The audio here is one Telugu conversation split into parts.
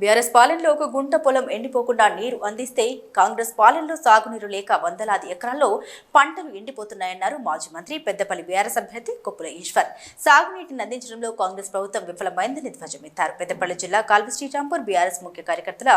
బీఆర్ఎస్ పాలనలో ఒక గుంట పొలం ఎండిపోకుండా నీరు అందిస్తే కాంగ్రెస్ పాలనలో సాగునీరు లేక వందలాది ఎకరాల్లో పంటలు ఎండిపోతున్నాయన్నారు మాజీ మంత్రి పెద్దపల్లి బీఆర్ఎస్ అభ్యర్థి కొప్పుల ఈశ్వర్. సాగునీటిని అందించడంలో కాంగ్రెస్ ప్రభుత్వం విఫలమైందని ధ్వజమెత్తారు. పెద్దపల్లి జిల్లా కాల్వ శ్రీరాంపూర్ బీఆర్ఎస్ ముఖ్య కార్యకర్తల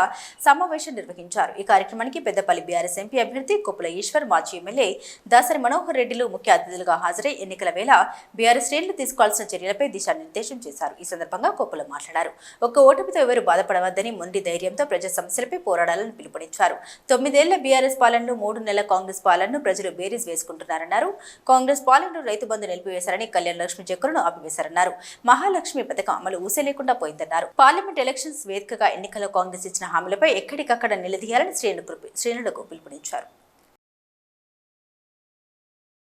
సమావేశం నిర్వహించారు. ఈ కార్యక్రమానికి పెద్దపల్లి బీఆర్ఎస్ ఎంపీ అభ్యర్థి కొప్పుల ఈశ్వర్ మాజీ ఎమ్మెల్యే దాసరి మనోహర్ రెడ్డిలు ముఖ్య అతిథులుగా హాజరై ఎన్నికల వేళ బీఆర్ఎస్ శ్రేణులు తీసుకోవాల్సిన చర్యలపై దిశానిర్దేశం చేశారు. ఈ సందర్భంగా కొప్పుల మాట్లాడారు. ఒక్క ఓటమితో ఎవరు బాధపడవద్దని మొండి ధైర్యంతో ప్రజా సమస్యలపై పోరాడాలని పిలుపునిచ్చారు. తొమ్మిదేళ్ళ బీఆర్ఎస్ పాలనను మూడు నెలల కాంగ్రెస్ పాలనను ప్రజలు బేరీజ్ వేసుకుంటున్నారన్నారు. కాంగ్రెస్ పాలనను రైతు బంధు నిలిపివేశారని కళ్యాణ లక్ష్మి చెక్కులను ఆపివేశారన్నారు. మహాలక్ష్మి పథకం అమలు ఊసే లేకుండా పోయిందన్నారు. పార్లమెంట్ ఎలక్షన్స్ వేదికగా ఎన్నికల్లో కాంగ్రెస్ ఇచ్చిన హామీలపై ఎక్కడికక్కడ నిలదీయాలని శ్రేణులకు శ్రేణులకు పిలుపునిచ్చారు.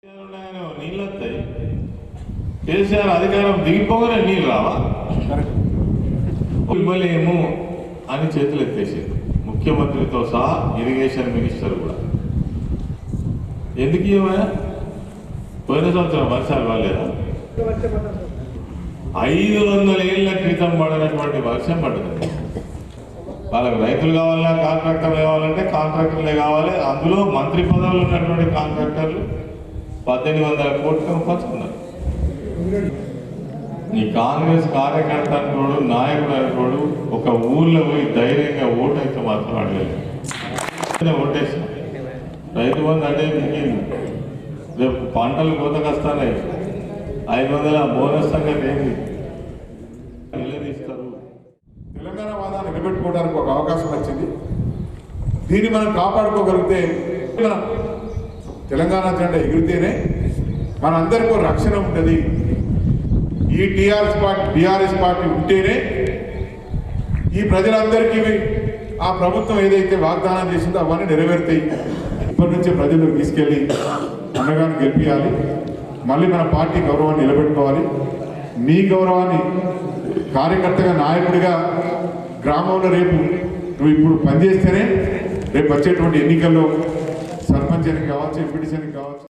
ఉన్నాయని నీళ్ళు వస్తాయి కేసీఆర్ అధికారం దిగిపోగానే నీళ్ళు రావా? ఇవ్వలేము అని చేతులు ఎత్తేసింది. ముఖ్యమంత్రితో సహా ఇరిగేషన్ మినిస్టర్ కూడా. ఎందుకు ఇవ్వయా పోయిన సంవత్సరం వర్షాలు పడలేదా? ఐదు వందల ఏళ్ళ క్రితం పడినటువంటి వర్షం పడుతుంది వాళ్ళకి రైతులు కావాలన్నా కాంట్రాక్టర్లు కావాలంటే కాంట్రాక్టర్లే కావాలి. అందులో మంత్రి పదవులు ఉన్నటువంటి కాంట్రాక్టర్లు పద్దెనిమిది వందల కోట్లు పంచుకున్నారు ఈ కాంగ్రెస్ కార్యకర్త అనుకోడు నాయకుడు ఒక ఊర్లో పోయి ధైర్యంగా ఓటైతే మాత్రం అడగలేదు. ఓటేసి. రైతు బంధు అంటే మిగిలింది రేపు పంటలు కోతకొస్తాయి ఐదు వందల బోనస్ సంగతి ఏంది? నిలదీస్తారు. తెలంగాణ వాదాన్ని నిలబెట్టుకోవడానికి ఒక అవకాశం వచ్చింది. దీన్ని మనం కాపాడుకోగలిగితే తెలంగాణ జెండా ఎగిరితేనే మనందరికీ రక్షణ ఉంటుంది. ఈ టీఆర్ఎస్ పార్టీ బీఆర్ఎస్ పార్టీ ఉంటేనే ఈ ప్రజలందరికీ ఆ ప్రభుత్వం ఏదైతే వాగ్దానం చేసిందో అవన్నీ నెరవేరుతాయి. ఇప్పటి నుంచే ప్రజలకు తీసుకెళ్ళి అండగాన్ని గెలిపించాలి మళ్ళీ మన పార్టీ గౌరవాన్ని నిలబెట్టుకోవాలి. మీ గౌరవాన్ని కార్యకర్తగా నాయకుడిగా గ్రామంలో రేపు నువ్వు ఇప్పుడు పనిచేస్తేనే రేపు వచ్చేటువంటి ఎన్నికల్లో సర్పంచ్ అని కావచ్చు ఎంపీటీసీ అని కావచ్చు